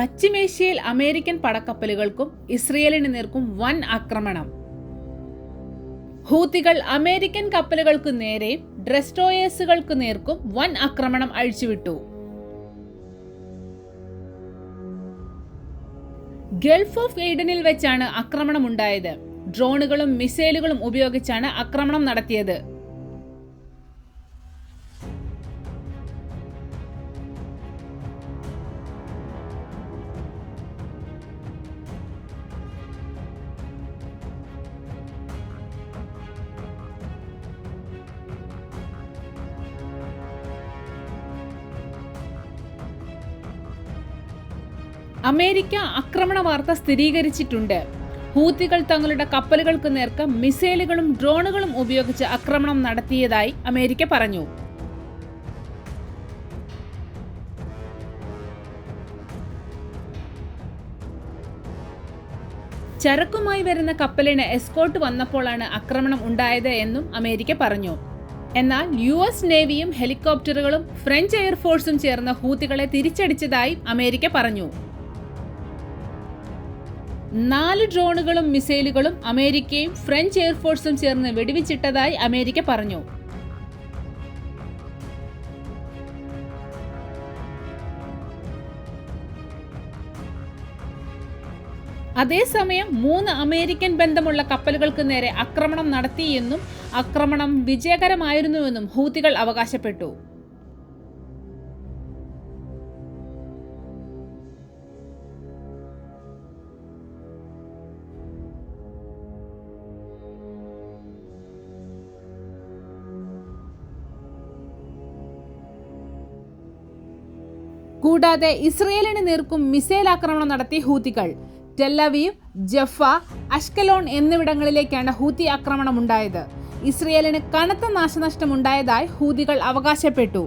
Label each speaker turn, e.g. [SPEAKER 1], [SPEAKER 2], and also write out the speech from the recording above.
[SPEAKER 1] പശ്ചിമേഷ്യയിൽ അമേരിക്കൻ പടക്കപ്പലുകൾക്കും ഇസ്രയേലിന് നേർക്കും വൻ ആക്രമണം. ഹൂത്തികൾ അമേരിക്കൻ കപ്പലുകൾക്ക് നേരെയും ഡ്രസ്റ്റോയേഴ്സുകൾക്ക് നേർക്കും വൻ ആക്രമണം അഴിച്ചുവിട്ടു. ഗൾഫ് ഓഫ് എയ്ഡനിൽ വെച്ചാണ് ആക്രമണം ഉണ്ടായത് ഡ്രോണുകളും മിസൈലുകളും ഉപയോഗിച്ചാണ് ആക്രമണം നടത്തിയത്. അമേരിക്ക ആക്രമണ വാർത്ത സ്ഥിരീകരിച്ചിട്ടുണ്ട്. ഹൂത്തികൾ തങ്ങളുടെ കപ്പലുകൾക്ക് നേർക്ക് മിസൈലുകളും ഡ്രോണുകളും ഉപയോഗിച്ച് ആക്രമണം നടത്തിയതായി അമേരിക്ക പറഞ്ഞു. ചരക്കുമായി വരുന്ന കപ്പലിന് എസ്കോട്ട് വന്നപ്പോഴാണ് ആക്രമണം ഉണ്ടായത് എന്നും അമേരിക്ക പറഞ്ഞു. എന്നാൽ യു എസ് നേവിയും ഹെലികോപ്റ്ററുകളും ഫ്രഞ്ച് എയർഫോഴ്സും ചേർന്ന ഹൂത്തികളെ തിരിച്ചടിച്ചതായി അമേരിക്ക പറഞ്ഞു. നാല് ഡ്രോണുകളും മിസൈലുകളും അമേരിക്കയും ഫ്രഞ്ച് എയർഫോഴ്സും ചേർന്ന് വെടിവെച്ചിട്ടതായി അമേരിക്ക പറഞ്ഞു. അതേസമയം മൂന്ന് അമേരിക്കൻ ബന്ധമുള്ള കപ്പലുകൾക്ക് നേരെ ആക്രമണം നടത്തിയെന്നും ആക്രമണം വിജയകരമായിരുന്നുവെന്നും ഹൂതികൾ അവകാശപ്പെട്ടു. കൂടാതെ ഇസ്രയേലിന് നേർക്കും മിസൈൽ ആക്രമണം നടത്തി ഹൂത്തികൾ ടെല്ലവീവ് ജഫ അഷ്കലോൺ എന്നിവിടങ്ങളിലേക്കാണ് ഹൂത്തി ആക്രമണം ഉണ്ടായത് ഇസ്രയേലിന് കനത്ത നാശനഷ്ടമുണ്ടായതായി ഹൂതികൾ അവകാശപ്പെട്ടു.